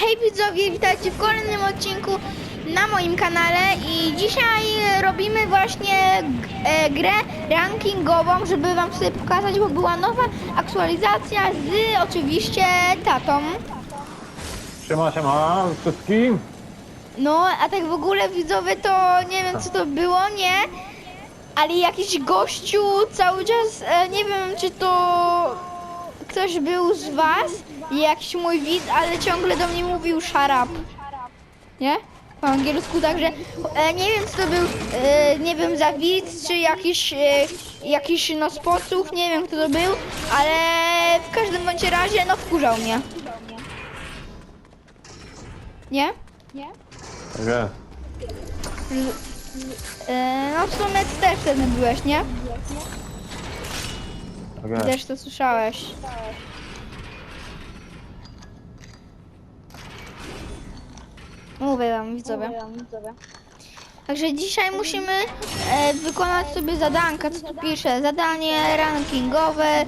Hej widzowie, witajcie w kolejnym odcinku na moim kanale i dzisiaj robimy właśnie e, grę rankingową, żeby wam sobie pokazać, bo była nowa aktualizacja z oczywiście tatą. Siema, siema wszystkim. No, a tak w ogóle widzowie to nie wiem co to było, nie? Ale jakiś gościu cały czas, e, nie wiem czy to ktoś był z was, jakiś mój widz, ale ciągle do mnie mówił szarap. Nie? Po angielsku, także e, nie wiem co to był, e, nie wiem za widz, czy jakiś, e, jakiś no spocuch, nie wiem kto to był, ale w każdym bądź razie no wkurzał mnie. Nie? Tak jest. E, no w sumie ty też wtedy byłeś, nie? Tak jest. Też to słyszałeś. Mówię wam, widzowie. Także dzisiaj musimy e, wykonać sobie zadanka, co tu pisze. Zadanie rankingowe.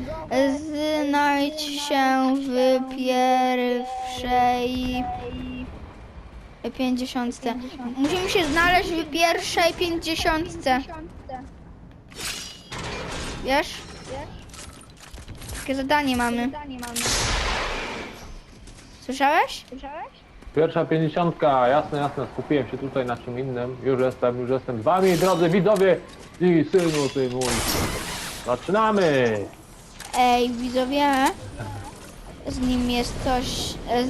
Znajdź się w pierwszej pięćdziesiątce. Musimy się znaleźć w pierwszej pięćdziesiątce. Wiesz? Takie zadanie mamy. Słyszałeś? Pierwsza pięćdziesiątka, jasne, jasne, skupiłem się tutaj na czym innym. Już jestem, już jestem z wami, drodzy widzowie i synu ty mój. Zaczynamy! Ej, widzowie, z nim jest coś,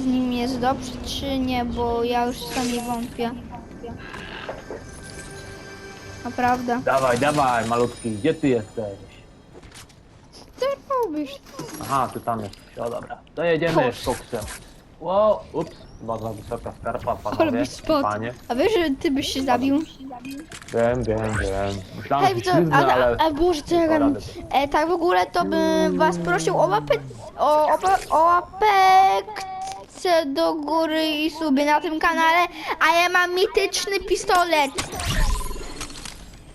z nim jest dobrze czy nie, bo ja już w to nie wątpię. Naprawdę. Dawaj, dawaj, malutki, gdzie ty jesteś? Co robisz? Aha, ty tam jesteś, o dobra. To jedziemy Chodź. z koksem. Wow, ups, bardzo wysoka skarpa, panowie, byś spot. panie. A wiesz, że ty byś się zabił? Wiem, wiem, wiem. Myślałem, Hej, że śliznę, a, ale... a, a Boże, co ja gadam? E, tak w ogóle to bym was prosił o łapę, o, o, o łapekce do góry i sobie na tym kanale, a ja mam mityczny pistolet.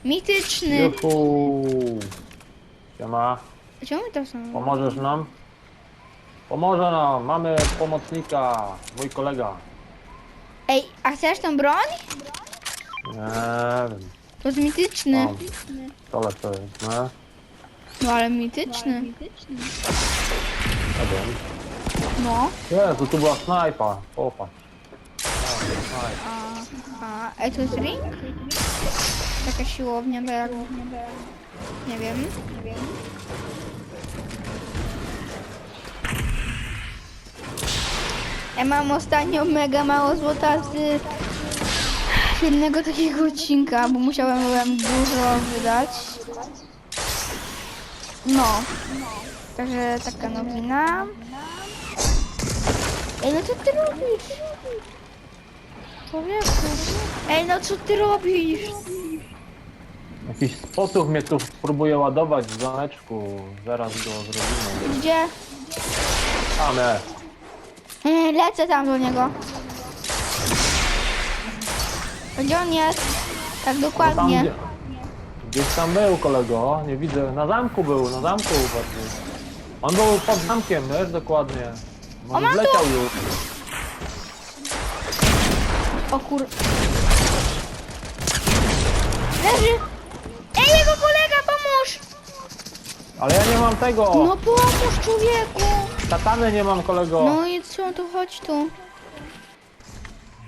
Mityczny. Juhu! Siema. Czemu to są? Pomożesz nam? Pomoże nam, mamy pomocnika, mój kolega. Ej, a chcesz tą broń? Nie wiem, To jest mityczny. mam. To lepsze jest, no. No ale mityczny. Nie wiem. No. Jezu, tu była snajpa, popatrz. A, ej, to jest ring? Taka siłownia, to jak... Nie wiem. Ja mam ostatnio mega mało złota z jednego takiego odcinka, bo musiałem byłem dużo wydać. No. Także taka nowina. Ej, no co ty robisz? Człowieku. Ej, no co ty robisz? Jakiś sposób mnie tu próbuje ładować w zameczku. Zaraz go zrobimy. Gdzie? Ame. Yy, lecę tam do niego. Gdzie on jest? Tak Tam, dokładnie. gdzie, gdzieś tam był kolego, nie widzę. Na zamku był, na zamku bardziej. On był pod zamkiem, wiesz, dokładnie. O, On mam wleciał tu! już. O kur... Leży! Ej, jego kolega, pomóż! Ale ja nie mam tego! No pomóż człowieku! Katany nie mam kolego. No i co, to chodź tu.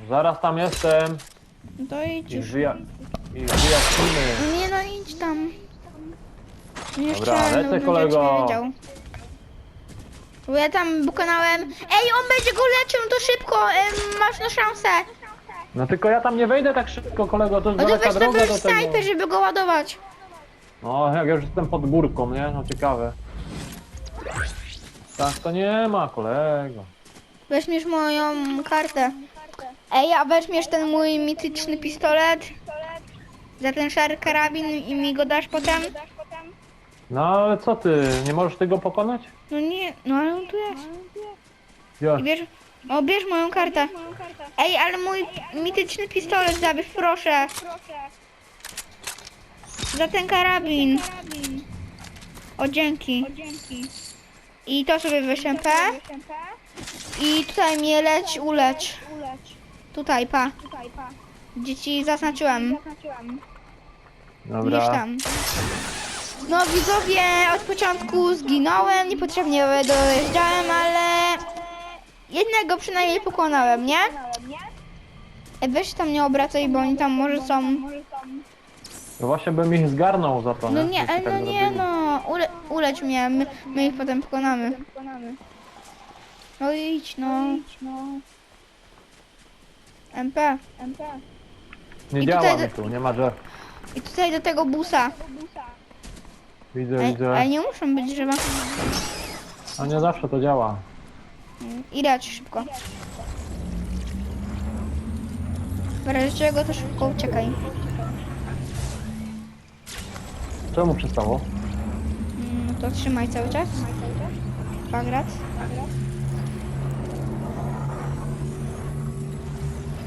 Zaraz tam jestem To idź i, już. wyja i wyjaśnimy. Nie no, idź tam. Nie Dobra, strzelaj, lecę, no, kolego. wiedział. Bo ja tam wykonałem... Ej, on będzie go leczył, to szybko, em, masz no szansę. No tylko ja tam nie wejdę tak szybko kolego, to jest No to daleka weź droga sobie do już tego. snajper, żeby go ładować. No jak ja już jestem pod górką, nie? No ciekawe. Tak to nie ma kolego. Weźmiesz moją kartę. Ej, a weźmiesz ten mój mityczny pistolet? Za ten szary karabin i mi go dasz potem? No ale co ty, nie możesz tego pokonać? No nie, no ale on tu jest. Ja. I bierz, o, bierz moją kartę. Ej, ale mój mityczny pistolet zabierz, proszę. Za ten karabin. O, dzięki. I to sobie weź MP. I tutaj mnie leć, ulecz. Tutaj, pa. Gdzie ci zaznaczyłem. Gdzieś Dobra. tam. No widzowie, od początku zginąłem, niepotrzebnie dojeżdżałem, ale jednego przynajmniej pokonałem, nie? Ej, Weź tam nie obracaj, bo oni tam może są... No właśnie bym ich zgarnął za to, No nie? Jeśli e, tak no nie zrobili. no, ule, ulecz mnie, my, my ich potem pokonamy. No idź no. MP. Nie I działa tutaj mi tu, nie ma że. I tutaj do tego busa. Widzę, Ej, widzę. ale nie muszą być drzewa. A nie zawsze to działa. I dać szybko. W razie czego to szybko uciekaj. Czemu przestało? Mm, to trzymaj cały czas. Kwadrat.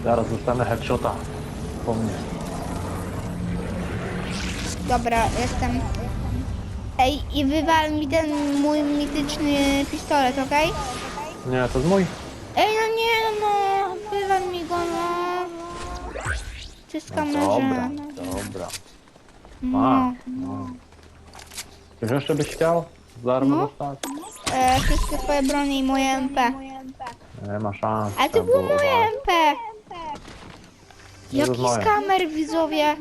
Zaraz dostanę headshota. Po mnie. Dobra, jestem. Ej, i wywal mi ten mój mityczny pistolet, okej? Nie, to jest mój. Ej, no nie, no, no, wywal mi go, no. Ty z No dobra, dobra. No. No. Jeszcze byś chciał? Za darmo No. dostać? E, wszystkie twoje bronie i moje MP. Nie ma szans. Ale to było moje. MP. Nie, Jaki moje. skamer, widzowie.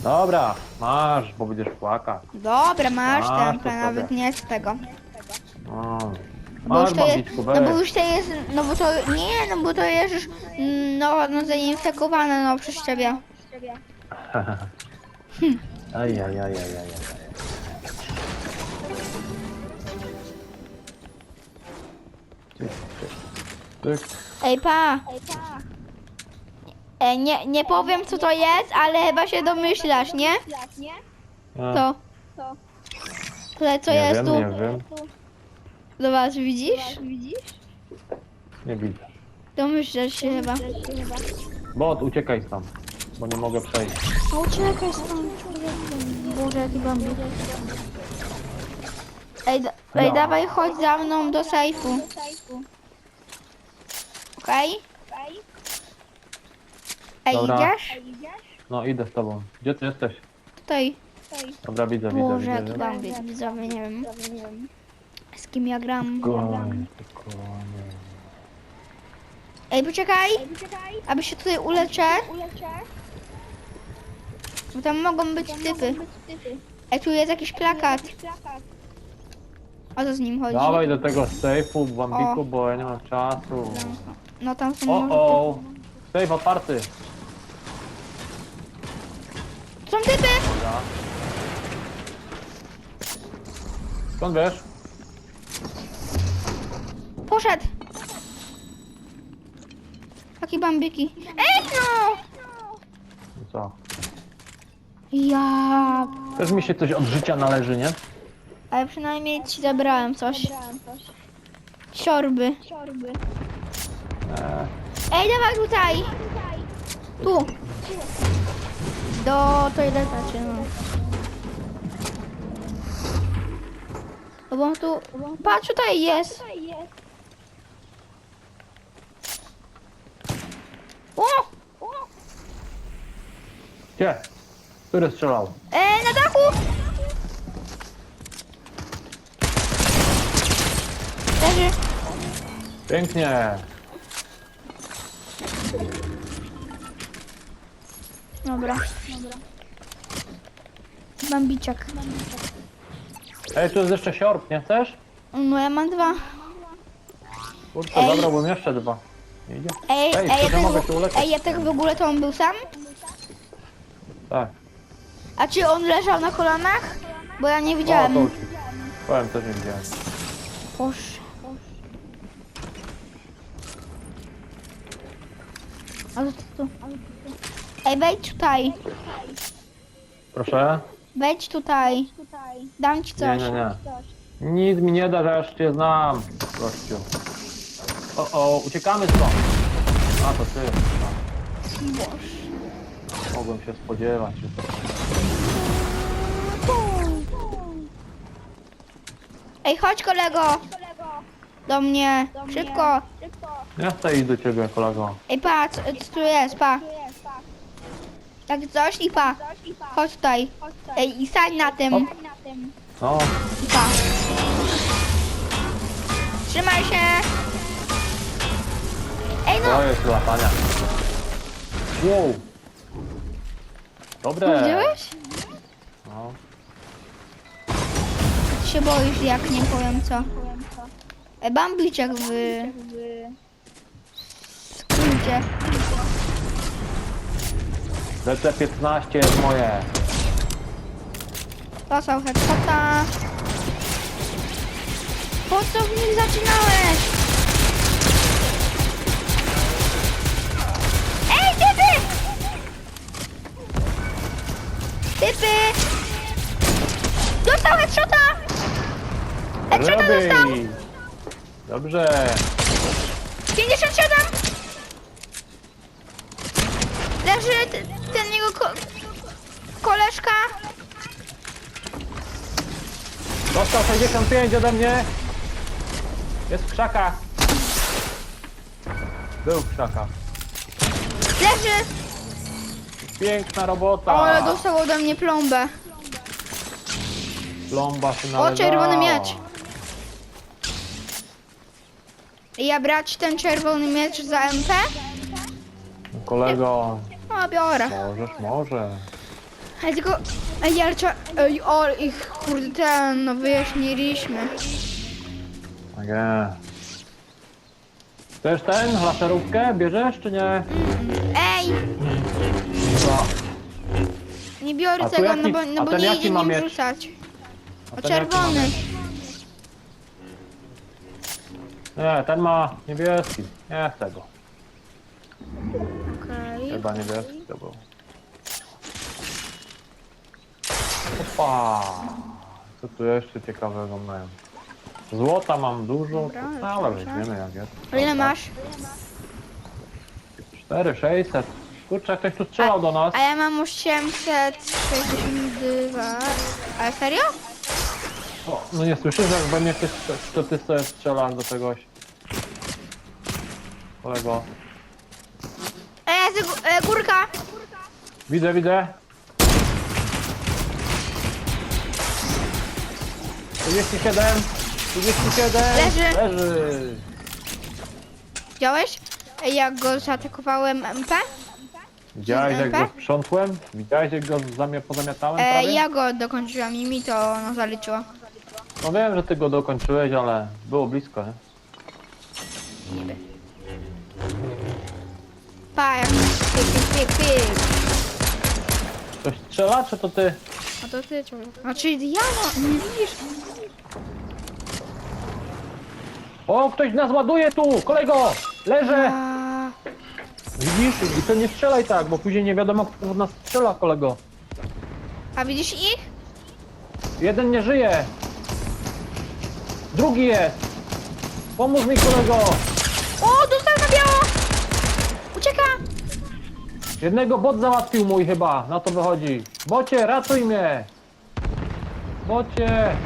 Dobra, masz, bo będziesz płakać. Dobra, masz to MP, nawet nie z tego. No. Bo Masz już to jest, no bo weź. już to jest, no bo to, nie, no bo to jest już, mm, no, no zainfekowane, no przez ciebie. Aj, aj, aj, aj, aj, aj. Tyk, tyk, tyk. Ej, pa. Ej, nie, nie powiem co to jest, ale chyba się domyślasz, nie? A, To. Tutaj co nie jest wiem, tu? nie wiem. Zobacz, widzisz? Nie widzę. Domyślasz się chyba. Bot, uciekaj stąd, bo nie mogę przejść. No uciekaj stąd, człowieku. Boże, jaki bambik. Ej, da, ej, No. dawaj, chodź za mną do sejfu. Okej? Ej, Dobra. idziesz? No idę z tobą. Gdzie ty jesteś? Tutaj. Dobra, widzę, widzę, Boże, widzę. jaki widzę. bambik, widzowie, nie wiem. Z kim ja gram. Spokojnie, spokojnie. Ej, poczekaj, aby się tutaj uleczę. Bo tam mogą być typy. Ej, tu jest jakiś plakat. O co z nim chodzi? Dawaj do tego sejfu, bambiku, bo ja nie mam czasu. No tam są O, może o! Sejf otwarty. typy. Są typy! Skąd wiesz? Poszedł. Takie bambiki. Ej no! No co? Ja... Też mi się coś od życia należy, nie? Ale przynajmniej ci zabrałem coś. Siorby. Eee, Ej, dawaj tutaj! Tu! Do toileta czy no. Bo tu... Patrz, tutaj jest! O! gdzie? Który strzelał? E, na dachu! Leży. Pięknie. Dobra. Bambiciak. Ej, tu jest jeszcze siorb, nie chcesz? No ja mam dwa. Kurczę, Ej. zabrałbym jeszcze dwa. Nie idzie? Ej, Ej, ej, ja tak, w- się uleczyć. ej, ja tak w ogóle to on był sam? Tak. A czy on leżał na kolanach? Bo ja nie O, widziałem. to uciekł. Powiem, też nie widziałem. Boż. Ale to tu. Ej, wejdź tutaj. Proszę? Wejdź tutaj. Dam ci Nie, coś. nie, nie. Nic mi nie da, że aż cię znam, gościu. O, o, uciekamy stąd. A, to ty. Boż. Mogłem się spodziewać, że to... Ej, chodź kolego. Do mnie. Szybko. Ja chcę iść do ciebie, kolego. Ej, pa, co, co tu jest, pa. Tak coś i pa. Chodź tutaj. Ej, i stań na tym. No, I pa. Trzymaj się. Ej, no. to jest latania. Wow. Dobre. Widziałeś? No. Ty się boisz, jak nie powiem co. Ej, bambiczek w... skrócie. DC-15 jest moje. Dostał headshota. Po co w nich zaczynałeś? Dobrze. 57! Leży t- ten jego ko koleżka. Dostał 65 ode mnie. Jest w krzakach. Był w krzakach. Leży! Piękna robota. Ale dostał ode mnie plombę. Plomba się O, należała. czerwony miecz. Ja brać ten czerwony miecz za MP? Kolego, No, biorę. możesz, może. Ale tylko... Ej, ale trzeba... Ej, o, ich kurde ten, no wyjaśniliśmy. Tak jest. Chcesz ten, laserówkę? Bierzesz czy nie? Ej, Co? nie biorę A tu tego, no jaki- bo, no a bo ten nie jaki idzie ma nim miecz? rzucać. O ten jaki ma czerwony. Nie, ten ma niebieski. Nie chcę go. Okej. Chyba niebieski to był. Opa! Co tu jeszcze ciekawego mają? Złota mam dużo, Dobra, to dobrze. weźmiemy jak jest. A ile masz? 4, 600. Kurczę, ktoś tu strzelał do nas. A ja mam 862. Ale serio? O, no nie słyszysz, jak we mnie ktoś, to ty sobie strzelasz do czegoś. Kolego. Gó- e, górka! Widzę, widzę. 37, 37. Leży. Leży. Widziałeś? Ej, jak go zaatakowałem MP? Widziałeś jak go sprzątłem? Widziałeś jak go zamia pozamiatałem E, prawie? ja go dokończyłam i mi to no, zaliczyło. No wiem, że ty go dokończyłeś, ale było blisko, nie? Pa, jak pik, pik, pik, pik. Ktoś strzela, czy to ty? A to ty, człowiek. Znaczy ja no, nie widzisz? O, ktoś nas ładuje tu! Kolego! Leżę! A, Widzisz? I to nie strzelaj tak, bo później nie wiadomo kto w nas strzela, kolego. a widzisz ich? Jeden nie żyje. Drugi jest. Pomóż mi kolego. O, dostał na biało! Ucieka! Jednego bot załatwił mój chyba. Na to wychodzi. Bocie, ratuj mnie. Bocie,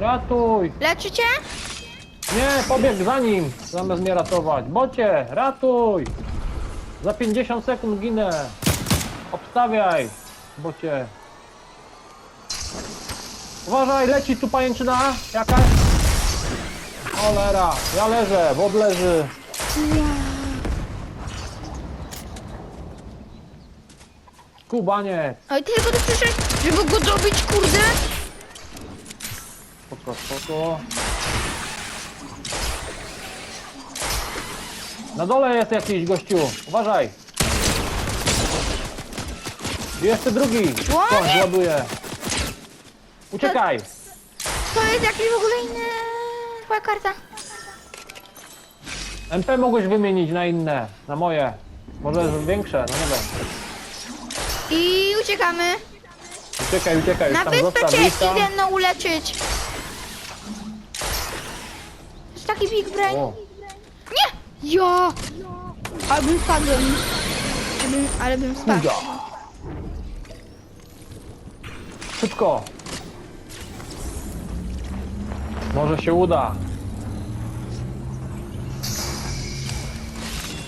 ratuj. Leczycie? Nie, pobiegł za nim. Zamiast mnie ratować. Bocie, ratuj. Za 50 sekund ginę. Obstawiaj. Bocie. Uważaj, leci tu pajęczyna jakaś. Cholera, ja leżę, bot leży. Kubaniec. Oj, tylko tu przyszedł, żeby go dobić, kurde! Spoko, spoko. Na dole jest jakiś gościu. Uważaj. I jeszcze drugi. Łonie! Skąd ładuje. Uciekaj. To jest jakiś w ogóle inny... Twoja karta. MP mogłeś wymienić na inne. Na moje. Może większe, no nie wiem. I uciekamy. Uciekaj, uciekaj. Już Na tam wyspę zostaw cię lista. idę no uleczyć. Jest taki big brain. O, Nie! Ja! Ale bym spadłem. Ale bym, ale bym spadł. Szybko. Może się uda.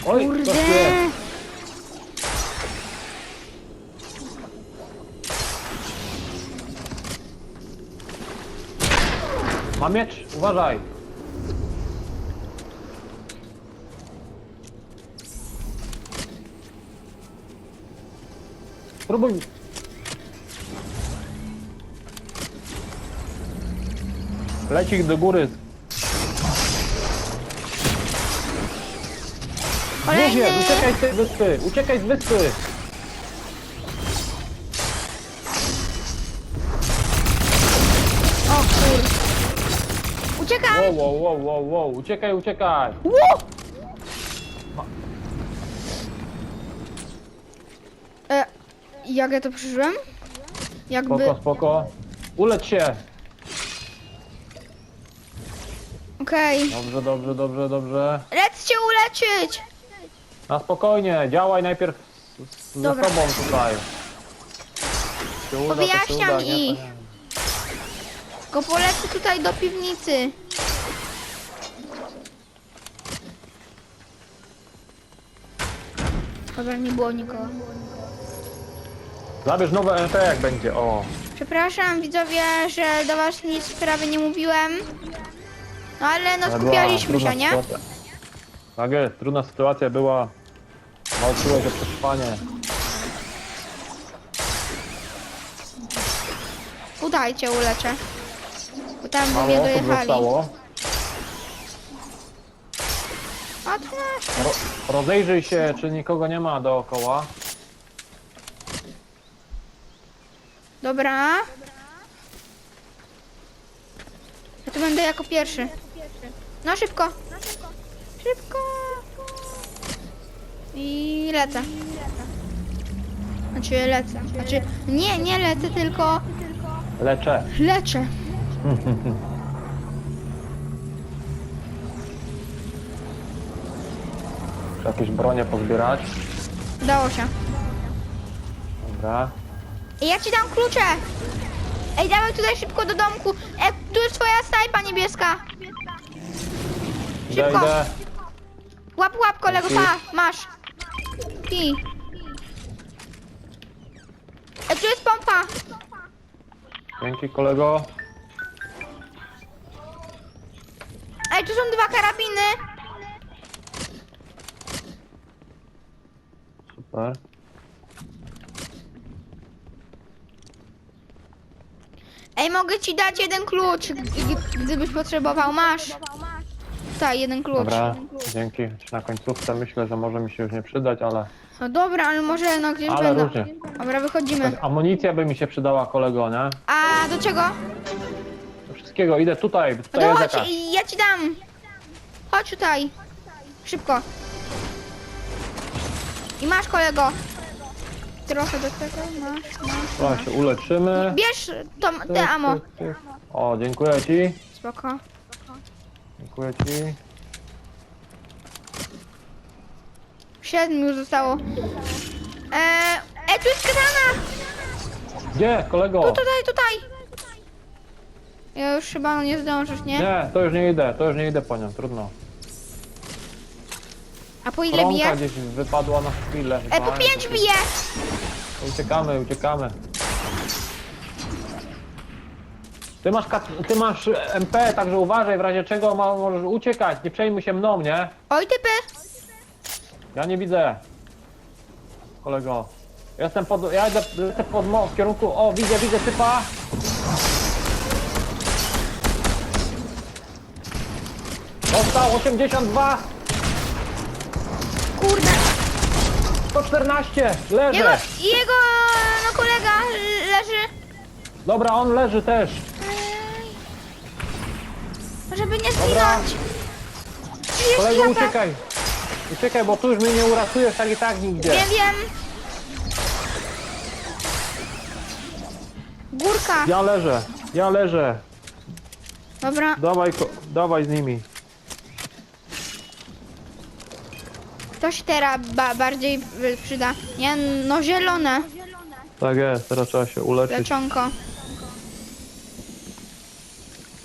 Oj, Kurde. coś tu jest. Ma miecz, uważaj. Spróbuj. Leci do góry. Kolejny! Uciekaj z tej wyspy, uciekaj z wyspy. O kur... Uciekam! Wow, wow, wow, wow, wow, uciekaj, uciekaj. Ło! E, jak ja to przeżyłem? Jakby... Spoko, spoko. Uleć się. Okej. Dobrze, dobrze, dobrze, dobrze. Lecz cię uleczyć! Na spokojnie, działaj najpierw z, z, ze Dobra. sobą tutaj. Się uda, to się Wyjaśniam uda, nie? ich. Go polecę tutaj do piwnicy. Dobra, nie było nikogo. Zabierz nowe MP jak będzie, o. Przepraszam widzowie, że do was nic prawie nie mówiłem. No ale no Ale była skupialiśmy trudna się, nie? sytuacja. Tak jest, trudna sytuacja była. Walczyłeś o przetrwanie. Tutaj cię uleczę. Bo tam Mało mnie osób dojechali. zostało. A to nasz. Ro rozejrzyj się, czy nikogo nie ma dookoła. Dobra. Ja tu będę jako pierwszy. No szybko. Szybko. I lecę. Znaczy lecę. Znaczy nie, nie lecę, tylko Leczę. leczę. Muszę jakieś bronie pozbierać. Udało się. Dobra. I ja ci dam klucze. Ej, dawaj tutaj szybko do domku. E, tu jest twoja snajpa niebieska. Idę, Szybko. idę. Łap, łap, kolego, pa, masz. I. E, tu jest pompa. Dzięki kolego. Ej, tu są dwa karabiny. Super. Ej, mogę ci dać jeden klucz, g- g- gdybyś potrzebował. Masz. Tak, jeden klucz. Dobra, dzięki. Na końcówce myślę, że może mi się już nie przydać, ale... No dobra, ale może no gdzieś Ale będą. różnie. Dobra, wychodzimy. Amunicja by mi się przydała kolego, nie? A do czego? Do wszystkiego, idę tutaj, No tutaj to jest chodź, jakaś. ja ci dam. Chodź tutaj. Szybko. I masz kolego. Trochę do tego, masz, masz. Dobra, się uleczymy. Bierz to, te amo. O, dziękuję ci. Spoko. Dziękuję ci. Siedmiu zostało. Eee, e, tu jest katana! Gdzie, kolego? Tu, tutaj, tutaj. Ja już chyba nie zdążysz, nie? Nie, to już nie idę, to już nie idę po nią, trudno. A po ile Rąka bije? gdzieś wypadła na chwilę. E, po pięć bije! Uciekamy, uciekamy. Ty masz, ty masz MP, także uważaj, w razie czego ma, możesz uciekać. Nie przejmuj się mną, nie? Oj, typy! Ja nie widzę. Kolego. Jestem pod. Ja idę lecę pod mo- w kierunku. O, widzę, widzę typa. Dostał 82, Kurde. 114, leży. Jego, jego no kolega leży. Dobra, on leży też. Żeby nie zginąć. Kolego, 30 HP. uciekaj. Uciekaj, bo tu już mnie nie uratujesz tak i tak nigdzie. Wiem, wiem. Górka. Ja leżę, ja leżę. Dobra, Dawaj, ko- dawaj z nimi. to się teraz ba bardziej y, przyda. Nie, no zielone. Tak jest, teraz trzeba się uleczyć. Leczonko.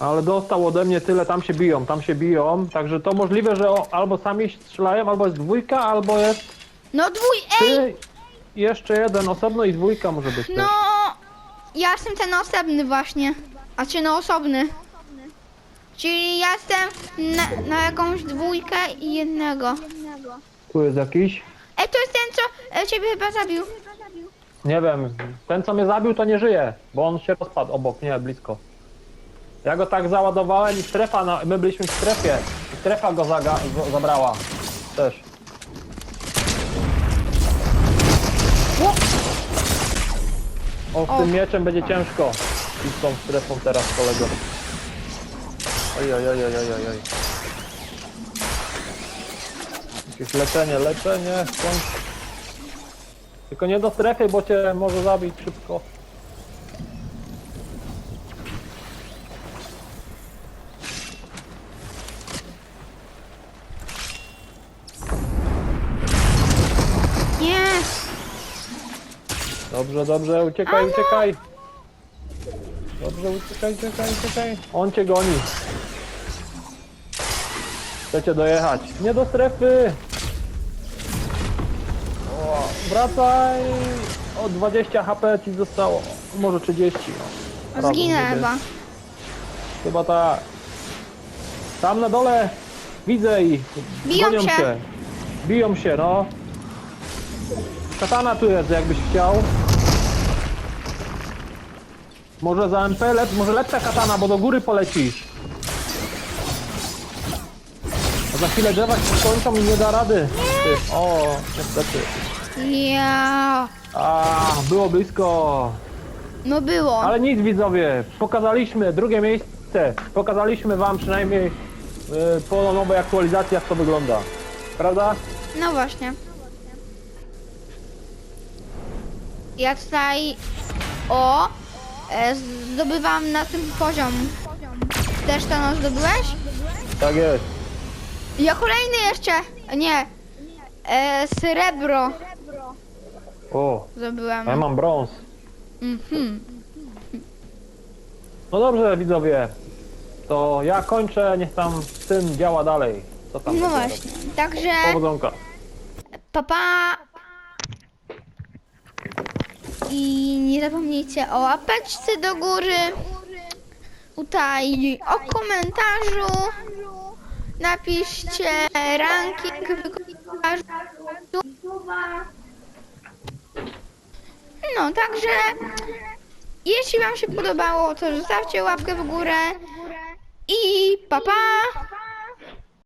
Ale dostał ode mnie tyle, tam się biją, tam się biją. Także to możliwe, że o, albo sami strzelają, albo jest dwójka, albo jest No dwój, ej! ty, jeszcze jeden osobno i dwójka może być No, też. ja jestem ten osobny właśnie. A czy no osobny? Czyli ja jestem na, na jakąś dwójkę i jednego. Tu jest jakiś. Ej, to jest ten, co e, ciebie chyba zabił. Nie wiem, ten co mnie zabił to nie żyje, bo on się rozpadł obok, nie, blisko. Ja go tak załadowałem i strefa, na, my byliśmy w strefie i strefa go zaga, z- zabrała. Też. O, z O. tym mieczem będzie ciężko. I z tą strefą teraz, kolego. Oj, oj, oj, oj, oj, oj, oj. Jakieś leczenie, leczenie, skąd? Tylko nie do strefy, bo cię może zabić szybko. Dobrze, dobrze, uciekaj, uciekaj. Dobrze, uciekaj, uciekaj, uciekaj. On cię goni. Chcecie dojechać. Nie do strefy. O, wracaj. O 20 HP ci zostało. Może 30. o. Razem Zginę będzie. chyba. Chyba tak. Tam na dole widzę ich. Biją Gonią się. Biją się, no. Katana tu jest, jakbyś chciał. Może za MP, lep, może lepsza katana, bo do góry polecisz. A za chwilę drzewa się skończą i nie da rady. Ty, o, niestety. Ja. A, było blisko. No było. Ale nic widzowie, pokazaliśmy drugie miejsce. Pokazaliśmy wam przynajmniej y, po nowej aktualizacji jak to wygląda. Prawda? No właśnie. Ja tutaj o zdobywam na tym poziom. Też to no zdobyłeś? Tak jest. Ja kolejny jeszcze. Nie. E, srebro O, zdobyłem. ja mam brąz. Mhm. No dobrze widzowie, to ja kończę, niech tam syn działa dalej. Co tam No będzie właśnie. Także? Powodzonka. papa. I nie zapomnijcie o łapeczce do góry. Tutaj o komentarzu. Napiszcie ranking wykonawców. No, także jeśli Wam się podobało, to zostawcie łapkę w górę i pa pa!